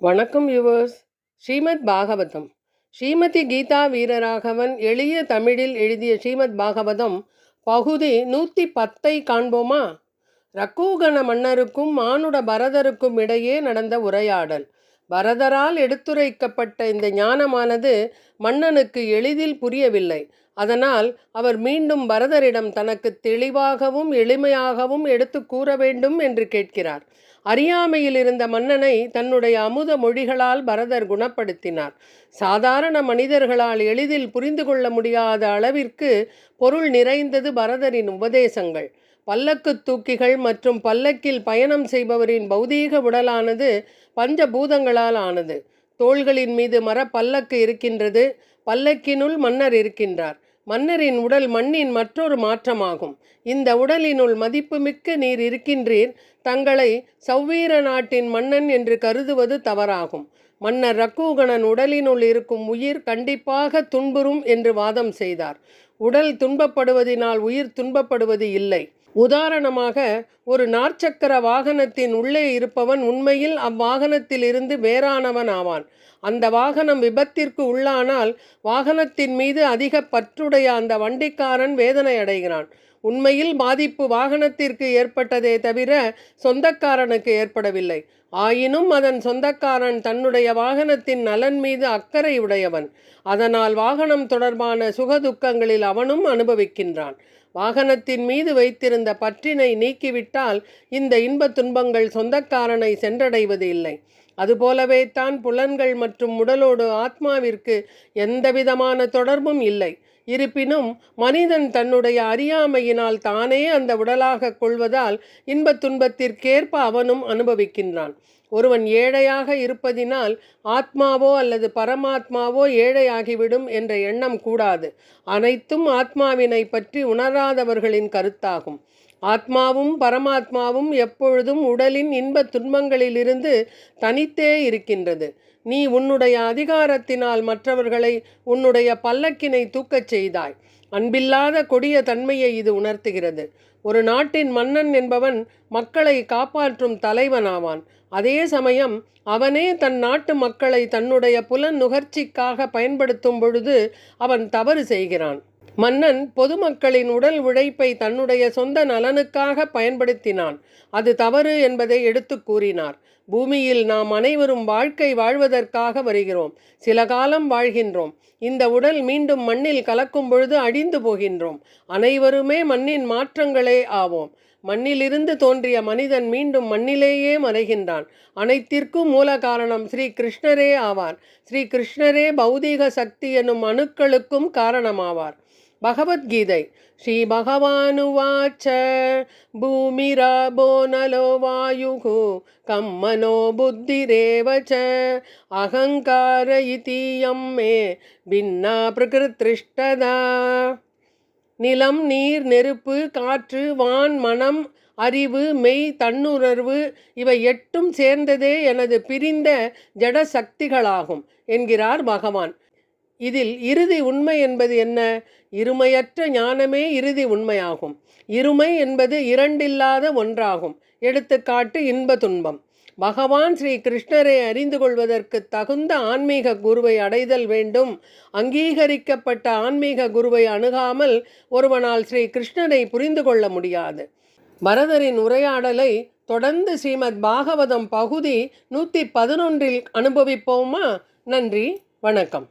வணக்கம் யுவர்ஸ் ஸ்ரீமத் பாகவதம். ஸ்ரீமதி கீதா வீரராகவன் எளிய தமிழில் எழுதிய ஸ்ரீமத் பாகவதம் பகுதி நூற்றி பத்தை காண்போமா? ரக்கூகண மன்னருக்கும் மானுட பரதருக்கும் இடையே நடந்த உரையாடல். பரதரால் எடுத்துரைக்கப்பட்ட இந்த ஞானமானது மன்னனுக்கு எளிதில் புரியவில்லை. அதனால் அவர் மீண்டும் பரதரிடம் தனக்கு தெளிவாகவும் எளிமையாகவும் எடுத்து கூற வேண்டும் என்று கேட்கிறார். அறியாமையில் இருந்த மன்னனை தன்னுடைய அமுத மொழிகளால் பரதர் குணப்படுத்தினார். சாதாரண மனிதர்களால் எளிதில் புரிந்து கொள்ள முடியாத அளவிற்கு பொருள் நிறைந்தது பரதரின் உபதேசங்கள். பல்லக்கு தூக்கிகள் மற்றும் பல்லக்கில் பயணம் செய்பவரின் பௌதீக உடலானது பஞ்சபூதங்களால் ஆனது. தோள்களின் மீது மர பல்லக்கு இருக்கின்றது. பல்லக்கினுள் மன்னர் இருக்கின்றார். மன்னரின் உடல் மண்ணின் மற்றொரு மாற்றமாகும். இந்த உடலினுள் மதிப்புமிக்க நீர் இருக்கின்றீர். தங்களை சௌவீர நாட்டின் மன்னன் என்று கருதுவது தவறாகும். மன்னர் ரக்கூகணன் உடலினுள் இருக்கும் உயிர் கண்டிப்பாக துன்புறும் என்று வாதம் செய்தார். உடல் துன்பப்படுவதினால் உயிர் துன்பப்படுவது இல்லை. உதாரணமாக ஒரு நாற்சக்கர வாகனத்தின் உள்ளே இருப்பவன் உண்மையில் அவ்வாகனத்தில் இருந்து வேறானவன் ஆவான். அந்த வாகனம் விபத்திற்கு உள்ளானால் வாகனத்தின் மீது அதிக பற்றுடைய அந்த வண்டிக்காரன் வேதனை அடைகிறான். உண்மையில் பாதிப்பு வாகனத்திற்கு ஏற்பட்டதே தவிர சொந்தக்காரனுக்கு ஏற்படவில்லை. ஆயினும் அதன் சொந்தக்காரன் தன்னுடைய வாகனத்தின் நலன் மீது அக்கறை உடையவன். அதனால் வாகனம் தொடர்பான சுகதுக்கங்களில் அவனும் அனுபவிக்கின்றான். வாகனத்தின் மீது வைத்திருந்த பற்றினை நீக்கிவிட்டால் இந்த இன்பத் துன்பங்கள் சொந்தக்காரனை சென்றடைவது இல்லை. அதுபோலவே தான் புலன்கள் மற்றும் உடலோடு ஆத்மாவிற்கு எந்தவிதமான தொடர்பும் இல்லை. இருப்பினும் மனிதன் தன்னுடைய அறியாமையினால் தானே அந்த உடலாக கொள்வதால் இன்பத் துன்பத்திற்கேற்ப அவனும் அனுபவிக்கின்றான். ஒருவன் ஏழையாக இருப்பதினால் ஆத்மாவோ அல்லது பரமாத்மாவோ ஏழையாகிவிடும் என்ற எண்ணம் கூடாது. அனைத்தும் ஆத்மாவினை பற்றி உணராதவர்களின் கருத்தாகும். ஆத்மாவும் பரமாத்மாவும் எப்பொழுதும் உடலின் இன்ப துன்பங்களிலிருந்து தனித்தே இருக்கின்றது. நீ உன்னுடைய அதிகாரத்தினால் மற்றவர்களை உன்னுடைய பல்லக்கினை தூக்கச் செய்தாய். அன்பில்லாத கொடிய தன்மையை இது உணர்த்துகிறது. ஒரு நாட்டின் மன்னன் என்பவன் மக்களை காப்பாற்றும் தலைவனாவான். அதே சமயம் அவனே தன் நாட்டு மக்களை தன்னுடைய புலன் நுகர்ச்சிக்காக பயன்படுத்தும் பொழுது அவன் தவறு செய்கிறான். மன்னன் பொதுமக்களின் உடல் உழைப்பை தன்னுடைய சொந்த நலனுக்காக பயன்படுத்தினான். அது தவறு என்பதை எடுத்து கூறினார். பூமியில் நாம் அனைவரும் வாழ்க்கை வாழ்வதற்காக வருகிறோம். சில காலம் வாழ்கின்றோம். இந்த உடல் மீண்டும் மண்ணில் கலக்கும் பொழுது அழிந்து போகின்றோம். அனைவருமே மண்ணின் மாற்றங்களே ஆவோம். மண்ணிலிருந்து தோன்றிய மனிதன் மீண்டும் மண்ணிலேயே மறைகின்றான். அனைத்திற்கும் மூல காரணம் ஸ்ரீ கிருஷ்ணரே ஆவார். ஸ்ரீ கிருஷ்ணரே பௌதீக சக்தி எனும் அணுக்களுக்கும் காரணமாவார். பகவத்கீதை. ஸ்ரீ பகவானுவாச்ச பூமிராபோ நலோ வாயுகு. கம்மனோ புத்திரேவ ச அகங்கார இதியம் மே பின்னா பிரகிருத்திருஷ்டதா. நிலம் நீர் நெருப்பு காற்று வான் மனம் அறிவு மெய் தன்னுணர்வு இவை எட்டும் சேர்ந்ததே எனது பிரிந்த ஜட சக்திகளாகும் என்கிறார் பகவான். இதில் இறுதி உண்மை என்பது என்ன? இருமையற்ற ஞானமே இறுதி உண்மையாகும். இருமை என்பது இரண்டில்லாத ஒன்றாகும். எடுத்துக்காட்டு இன்ப துன்பம். பகவான் ஸ்ரீ கிருஷ்ணரை அறிந்து கொள்வதற்கு தகுந்த ஆன்மீக குருவை அடைதல் வேண்டும். அங்கீகரிக்கப்பட்ட ஆன்மீக குருவை அணுகாமல் ஒருவனால் ஸ்ரீ கிருஷ்ணரை புரிந்து கொள்ள முடியாது. பரதரின் உரையாடலை தொடர்ந்து ஸ்ரீமத் பாகவதம் பகுதி நூற்றி பதினொன்றில் அனுபவிப்போமா? நன்றி வணக்கம்.